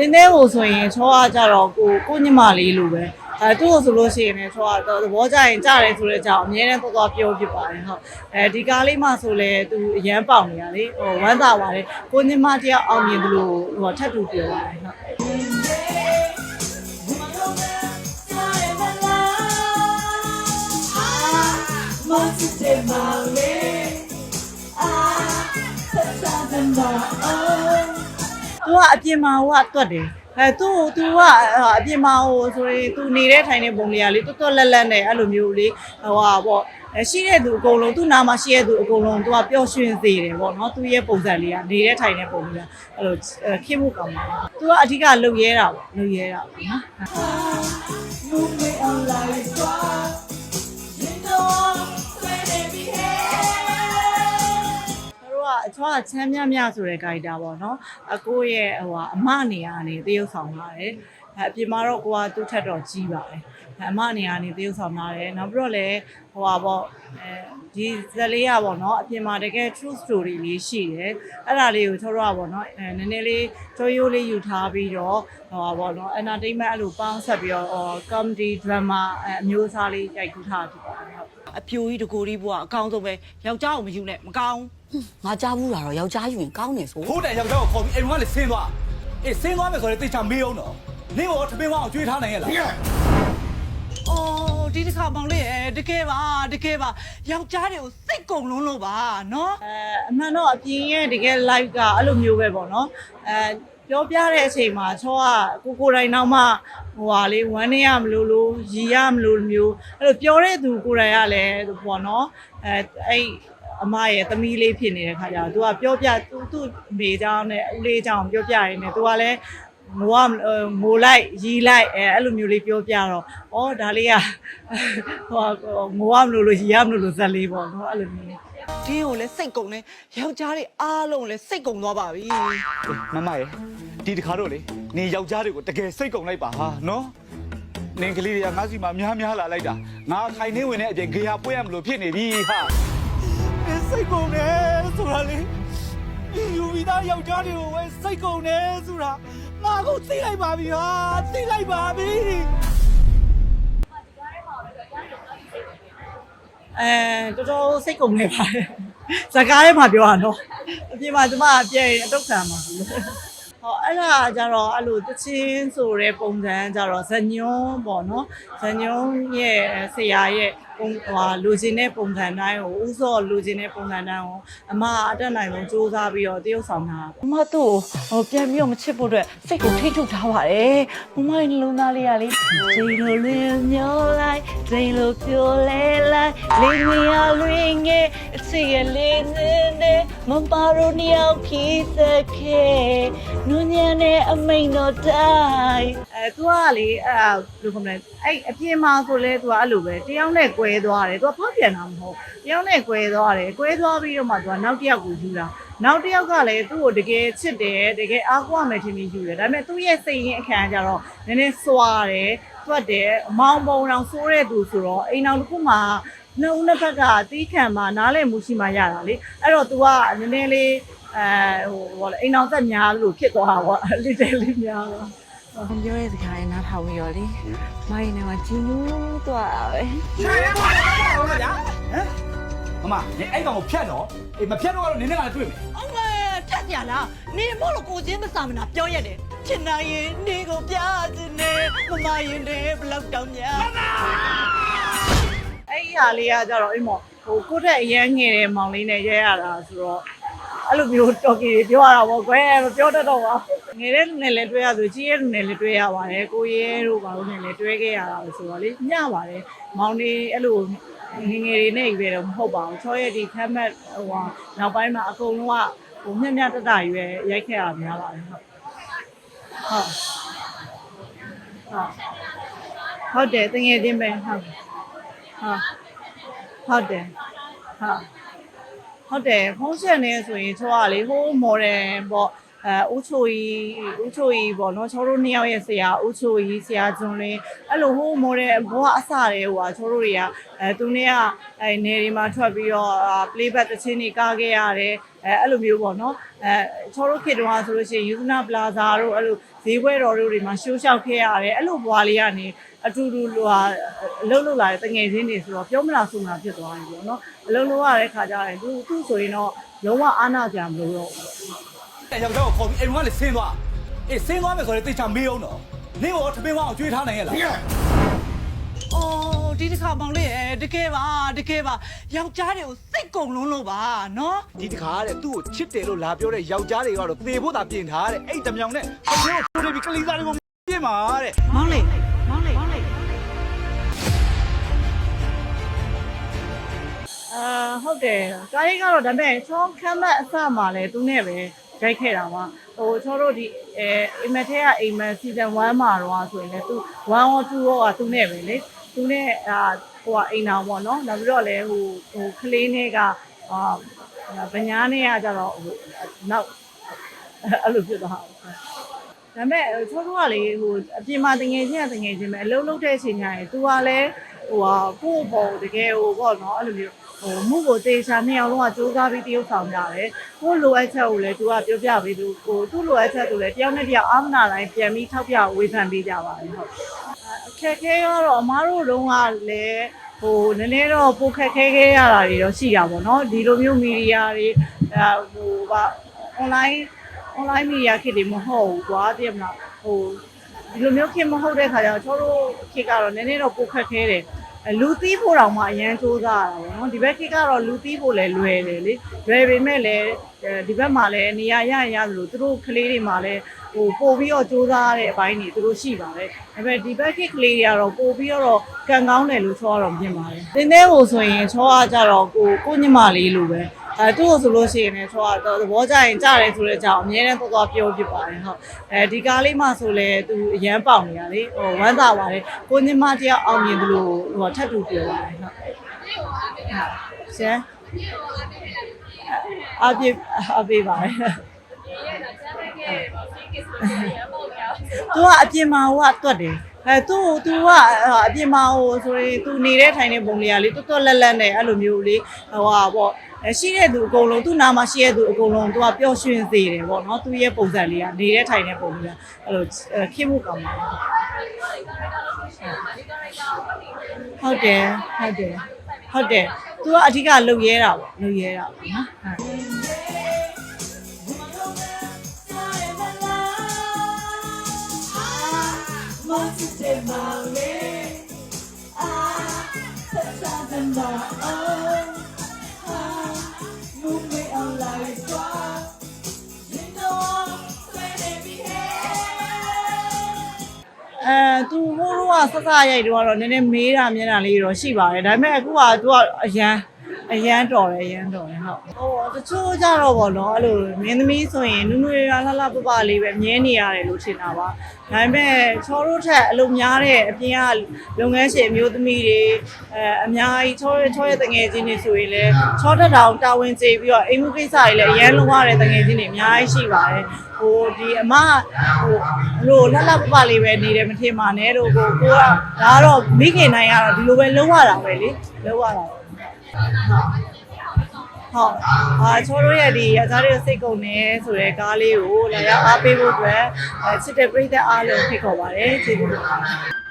တင်းသေးကိုဆိုရင်ချောကကြတော့ကိုကိုညမလေးလိုပဲအဲသူ့ကိုဆိုလို့ရှိရင်လည်းချောကတော့သဘောကျရင်ကြားတယ်ဆိုတဲ့အကြောင်းအများနဲ့တော့တော့ပြောဖြစ်ပါတယ်ဟုတ်အဲဒီကားလေးမှဆိုလဲသူအရန်ပေါင်နေရလေဟိုဝမ်းသာပါတယ်ကိုညမတယောက်အောင်မြင်တယ်လို့ဟိုထပ်တူပြောပါတယ်ဟုတ် သူကအပြင်မှာဟိုကတွတ်တယ်အဲသူ့သူကအပြင်မှာဟိုဆိုရင်သူနေတဲ့ထိုင်တဲ့ပုံလေးကလေတွတ်တွတ်လက်လက်နဲ့အဲ့လိုမျိုးလေးဟိုဟာပေါ့အဲရှိတဲ့သူအကုန်လုံးသူ့နာမှာရှိတဲ့သူအကုန်လုံးသူကပျော်ရွှင်စေတယ်ပေါ့နော်သူရဲ့ပုံစံလေးကနေတဲ့ထိုင်တဲ့ပုံလေးကအဲ့လိုခင်းမှုကောင်းပါသူကအဓိကလုံရဲတာပေါ့လုံရဲတာပေါ့နော် တို့ကအချွားချမ်းမြမြဆိုတဲ့ character ပေါ့နော်အကိုရဲ့ဟိုဟာအမနေရာကနေတရုပ်ဆောင်လာတယ်အဲအပြင်မှာတော့ကိုကသူ့ထက်တော့ကြီးပါတယ်အဲအမနေရာနေတရုပ်ဆောင်လာတယ်နောက်ပြီးတော့လည်းဟိုဟာပေါ့အဲဒီဇက်လေးရပေါ့နော်အပြင်မှာတကယ် true story လေးရှိတယ်အဲ့ဒါလေးကိုကျွန်တော်တို့ကပေါ့နော်အဲနည်းနည်းလေးကြောရိုးလေးယူထားပြီးတော့ဟိုဟာပေါ့နော် entertainment အဲ့လိုပေါင်းဆက်ပြီးတော့ဟို comedy drama အဲအမျိုးအစားလေးရိုက်ကူးထားဖြစ်ပါတယ်ဟုတ် အပြိုကြီးတကိုကြီးဘွားအကောင်းဆုံးပဲယောက်ျားကိုမယူနဲ့မကောင်းငါကြားဘူးတာတော့ယောက်ျားယူရင်ကောင်းတယ်ဆိုဖိုးတန်ယောက်ျားကိုခေါ်ပြီးအိမ်ကလည်းဆင်းသွားအေးဆင်းသွားမယ်ဆိုရင်တိတ်ချမေးအောင်တော့နင်းရောထမင်းဝအောင်ကျွေးထားနိုင်ရဲ့လားအော်ဒီတစ်ခါမောင်လေးရဲ့တကယ်ပါတကယ်ပါယောက်ျားတွေကိုစိတ်ကုံလုံးလို့ပါနော်အဲအမှန်တော့အပြင်ရဲ့တကယ် live ကအဲ့လိုမျိုးပဲပေါ့နော်အဲ ပြောပြတဲ့အချိန်မှာချောကကိုကိုယ်တိုင်တော့မှဟိုဟာလေးဝမ်းနေရမလို့လို့ရီရမလို့မျိုးအဲ့လိုပြောတဲ့သူကိုယ်တိုင်ကလည်းပေါ့နော်အဲအဲ့အမရဲ့သမီးလေးဖြစ်နေတဲ့ခါကျတော့ तू ကပြောပြသူသူ့မိเจ้าနဲ့ဦးလေးเจ้าပြောပြရင်းနဲ့ तू ကလည်းငိုကငိုလိုက်ရီလိုက်အဲအဲ့လိုမျိုးလေးပြောပြတော့ဩဒါလေးကဟိုငိုရမလို့လို့ရီရမလို့လို့ဇက်လေးပေါ့နော်အဲ့လိုမျိုးလေး ဒီကိုလည်းစိတ်ကုံနေယောက်ျားတွေအားလုံးလည်းစိတ်ကုံသွားပါပြီမမရဲ့ဒီတခါတော့လေနေယောက်ျားတွေကိုတကယ်စိတ်ကုန်လိုက်ပါဟာနော်နင်းကလေးတွေကငါးစီမှာများများလာလိုက်တာငါခိုင်နေဝင်တဲ့အပြင်ဂေဟာပွေးရမလို့ဖြစ်နေပြီဟာနင်းစိတ်ကုန်တယ်ဆိုတာလေဒီယူဝီသားယောက်ျားတွေကိုပဲစိတ်ကုန်တယ်ဆိုတာငါကသိလိုက်ပါပြီဟာသိလိုက်ပါပြီ အဲတော်တော်စိတ်ကုန်နေပါတယ်ဇကားထဲမှာပြောရတော့အပြင်မှာကျမအပြည့်အတုတ်ခံမှာဘူးဟောအဲ့ဒါကြတော့အဲ့လိုတချင်းဆိုတဲ့ပုံစံကြတော့ဇညွန်းပေါ့နော်ဇညွန်းရဲ့ဆရာရဲ့ ပုံဟွာလူချင်းတဲ့ပုံစံတိုင်းကိုဥစောလူချင်းတဲ့ပုံစံတိုင်းကိုအမအတက်နိုင်ဆုံးစူးစမ်းပြီးတော့တရုပ်ဆောင်တာမမတို့ဟိုပြန်ပြီးတော့မချစ်ဖို့အတွက်စိတ်ကိုထိတ်ထုတ်ထားပါတယ်မမရဲ့လုံးသားလေးကလေဂျိန်လိုလင်းမျောလိုက်ဂျိန်လိုပြိုလဲလိုက်လေးမရလွင်ငယ်အချစ်ရဲ့လေးနေနေမပါရိုနီယောက်ခီးစခဲနူညံနဲ့အမိန်တော်တိုင်းအဲသူကလေအဲ့ဒါဘယ်လိုခေါ်မလဲအဲ့အပြင်မှာဆိုလဲသူကအဲ့လိုပဲတယောက်နဲ့ကွဲသွားတယ်သူကဖောက်ပြန်တာမဟုတ်တယောက်နဲ့ကွဲသွားတယ်ကွဲသွားပြီးတော့မှသူကနောက်တစ်ယောက်ကိုယူတာနောက်တစ်ယောက်ကလည်းသူ့ကိုတကယ်ချစ်တယ်တကယ်အားကိုးမယ်ထင်ပြီးယူတယ်ဒါပေမဲ့သူ့ရဲ့စိတ်ရင်းအခမ်းအကြတော့နည်းနည်းစွာတယ်တွတ်တယ်အမောင်ပုံအောင်ဆိုးတဲ့သူဆိုတော့အိမ်အောင်တစ်ခုမှာနှုံးနှစ်ဖက်ကအသီးခံမှာနားလည်မှုရှိမှရတာလေအဲ့တော့ तू ကနည်းနည်းလေးအဲဟိုဟိုအိမ်အောင်သက်များလို့ဖြစ်သွားတာပေါ့လိတဲလေးများတော့ ပြောတဲ့စကားနဲ့နားထောင်ပြီးတော့လေ။မိုင်းနဲ့မှဂျင်းနူးသွားတာပဲမမနင်းအဲ့ကောင်ကိုဖြတ်တော့အေးမဖြတ်တော့ကတော့နင်းနဲ့ကလည်းတွေ့မယ်အမေထက်ကြလားနေမို့လို့ကိုချင်းမစာမနာပြောရတယ်ချင်နိုင်ရင်နေကိုပြစနေမမရင်နေဘလောက်တောင်များအဲ့ဒီဟာလေးကကြတော့အိမ်မော်ဟိုကိုယ့်ထက်အရန်ငယ်တဲ့မောင်လေးနဲ့ရဲရတာဆိုတော့ အဲ့လိုမျိုးတော်ကီတွေပြောရတာပေါ့ကွယ်မပြောတတ်တော့ပါငယ်တဲ့လူနဲ့လည်းတွဲရဆိုကြီးရဲ့လူနဲ့လည်းတွဲရပါတယ်ကိုရဲတို့ဘာလို့နဲ့လည်းတွဲခဲ့ရတာဆိုတော့လေညပါတယ်မောင်လေးအဲ့လိုငယ်ငယ်လေးနဲ့ကြီးပဲတော့မဟုတ်ပါဘူးချောရဲ့ဒီခမ်းမတ်ဟိုဟာနောက်ပိုင်းမှာအကုန်လုံးကဟိုမျက်မျက်တတရွယ်ရိုက်ခဲ့ရတာများပါတယ်ဟုတ်ဟုတ်ဟုတ်ဟုတ်တယ်တငယ်ချင်းပဲဟုတ်ဟုတ်ဟုတ်တယ်ဟုတ် ဟုတ်တယ်ဖုန်းဆက်နေဆိုရင်ချောကလေဟိုးမော်ဒယ်ပေါ့ အဲဦးချိုကြီးဦးချိုကြီးပေါ့နော်ချောတို့နှစ်ယောက်ရဲ့ဆရာဦးချိုကြီးဆရာကျွန်းလင်းအဲ့လိုဟိုးမော်တဲ့ဘဝအစတဲ့ဟိုဟာချောတို့တွေကအဲသူနဲ့ကအဲနေဒီမှာထွက်ပြီးတော့ playback တချင်းတွေကားခဲ့ရတယ်အဲအဲ့လိုမျိုးပေါ့နော်အဲချောတို့ခေတ္တကဆိုလို့ရှိရင်ယူဇနာပလာဇာတို့အဲ့လိုဈေးပွဲတော်တို့တွေမှာရှိုးလျှောက်ခဲ့ရတယ်အဲ့လိုဘဝလေးကနေအတူတူဟိုဟာအလုံးလုံးလာတဲ့တငယ်ချင်းတွေဆိုတော့ပြောမလားဆိုမလားဖြစ်သွားပြီပေါ့နော်အလုံးလုံးရတဲ့ခါကျရင်သူသူ့ဆိုရင်တော့လုံးဝအားနာကြမလို့တော့ တဲ့ယောက်ျားကိုခေါ်ပြီးအိမ်ကလည်းဆင်းသွားအေးဆင်းသွားမယ်ဆိုရင်တိတ်ချမေးအောင်တော့နင်းရောထမင်းဝအောင်ကြွေးထားနိုင်ရဲ့လားအော်ဒီတစ်ခါမောင်လေးရဲ့တကယ်ပါတကယ်ပါယောက်ျားတွေကိုစိတ်ကုန်လုံးလို့ပါနော်ဒီတခါတဲ့သူ့ကိုချစ်တယ်လို့လာပြောတဲ့ယောက်ျားတွေကတော့သေဖို့သာပြင်ထားတဲ့အဲ့တမြောင်နဲ့ခမင်းကိုထိုးနေပြီးကလေးသားတွေကိုပြင်ပါတဲ့မောင်လေးမောင်လေးမောင်လေးအာဟုတ်တယ်ကားရိတ်ကတော့ဒါပေမဲ့ချောင်းခမ်းမတ်အစမှာလဲသူနဲ့ပဲ ရိုက်ခဲ့တာပါဟိုချောတို့ဒီအဲအိမ်မက်ထဲကအိမ်မက် season 1မှာတော့ဆိုရင်လည်းသူ1 or 2ရောကသူနဲ့ပဲလေသူနဲ့အာဟိုကအိမ်တော်ပေါ့နော်နောက်ပြီးတော့လည်းဟိုဟိုကလေးနဲ့ကအာဗညာနဲ့ကကြတော့ဟိုနောက်အဲ့လိုဖြစ်သွားတာဒါပေမဲ့ချိုးတို့ကလေဟိုအပြင်မှာတငယ်ချင်းကတငယ်ချင်းပဲအလုံးလုံးတဲ့အချိန်ညာရင် तू ကလည်းဟိုဟာကိုယ့်ဘောတကယ်ဟိုပေါ့နော်အဲ့လိုမျိုး ဟိုမှုကိုတေချာနှစ်ယောက်လုံးကစူးစမ်းပြီးတရုပ်ဆောင်ကြတယ်ကိုယ့်လိုအပ်ချက်ကိုလည်း तू ကပြောပြပေးသူဟိုသူ့လိုအပ်ချက်ကိုလည်းတယောက်နဲ့တယောက်အာမနာတိုင်းပြန်ပြီးထောက်ပြဝေဖန်ပေးကြပါတယ်ဟုတ်အခက်ခဲရောတော့အမားတို့တုန်းကလည်းဟိုနည်းနည်းတော့ပိုခက်ခဲခဲရတာတွေတော့ရှိတာပေါ့နော်ဒီလိုမျိုးမီဒီယာတွေအဲဟိုဗာ online online media ခေတ်တွေမဟုတ်ဘူးကွာတည်မလားဟိုဒီလိုမျိုးခေတ်မဟုတ်တဲ့ခါကျတော့ချောတို့ခေတ်ကတော့နည်းနည်းတော့ပိုခက်ခဲတယ်အဲ လူသီးဖို့တောင်မှအရန်စူးစမ်းရတာပေါ့နော်ဒီဘက်ခေတ်ကတော့လူသီးဖို့လည်းလွယ်တယ်လေလွယ်ပေမဲ့လည်းအဲဒီဘက်မှာလည်းနေရာရရရသလိုသူတို့ကလေးတွေမှာလည်းဟိုပို့ပြီးတော့စူးစမ်းရတဲ့အပိုင်းတွေသူတို့ရှိပါတယ်ဒါပေမဲ့ဒီဘက်ခေတ်ကလေးတွေကတော့ပို့ပြီးတော့ကံကောင်းတယ်လို့ချောကတော့မြင်ပါတယ်သင်သေးဖို့ဆိုရင်ချောကကြတော့ကိုကိုညမလေးလိုပဲ အဲသူ့ကိုဆိုလို့ရှိရင်လည်းချောကတော့သဘောကျရင်ကြားတယ်ဆိုတဲ့အကြောင်းအများနဲ့တော့တော့ပြောဖြစ်ပါတယ်ဟုတ်အဲဒီကားလေးမှဆိုလဲသူအရန်ပေါက်နေရလေဟိုဝမ်းသာပါတယ်ကိုညမတယောက်အောင်မြင်တယ်လို့ဟိုထပ်တူပြောပါတယ်ဟုတ်ဆရာအပြည့်အပြည့်ပါတယ်သူကအပြင်မှာဟိုကတွတ်တယ်အဲသူ့သူကအပြင်မှာဟိုဆိုရင်သူနေတဲ့ထိုင်တဲ့ပုံလေးကလေတွတ်တွတ်လက်လက်နဲ့အဲ့လိုမျိုးလေးဟိုဟာပေါ့ အဲရှိတဲ့သူအကုန်လုံးသူ့နာမှာရှိတဲ့သူအကုန်လုံးသူကပျော်ရွှင်စေတယ်ပေါ့နော်သူရဲ့ပုံစံလေးကနေတဲ့ထိုင်တဲ့ပုံလေးကအဲ့လိုခင်းမှုကောင်းပါဟုတ်တယ်ဟုတ်တယ်ဟုတ်တယ်သူကအဓိကလှုပ်ရဲတာပေါ့လှုပ်ရဲတာပေါ့နော်ဟုတ် အဲသူဟိုးတော့ကစစရိုက်တော့ကတော့နည်းနည်းမေးတာမျက်နှာလေးတော့ရှိပါတယ်ဒါပေမဲ့အခုကသူကအရန် အရန်တော်တယ်အရန်တော်တယ်ဟုတ်ဟိုတချို့ကြတော့ဗောနော်အဲ့လိုမင်းသမီးဆိုရင်နူးနူးရရလှလှပပလေးပဲမြဲနေရတယ်လို့ထင်တာပါဒါပေမဲ့ချောတို့ထက်အလုပ်များတဲ့အပြင်ကလုပ်ငန်းရှင်အမျိုးသမီးတွေအဲအများကြီးချောချောရဲ့တငယ်ချင်းတွေဆိုရင်လည်းချောတက်တောင်တာဝန်ကျေပြီးတော့အိမ်မှုကိစ္စတွေလည်းအရန်လုံးရတဲ့တငယ်ချင်းတွေအများကြီးရှိပါတယ်ဟိုဒီအမဟိုလို့လှလှပပလေးပဲနေတယ်မထင်ပါနဲ့တို့ကိုကိုကဒါကတော့မိခင်နိုင်ရတော့ဒီလိုပဲလုံးရတာပဲလေလုံးရတာပဲ ဟုတ်အာချောတို့ရဲ့ဒီအသားတွေစိတ်ကုန်နေဆိုတဲ့ကားလေးကိုလာရောက်အားပေးဖို့အတွက်အဲချစ်တဲ့ပရိသတ်အားလုံးဖိတ်ခေါ်ပါတယ်ကျေးဇူးတင်ပါတယ်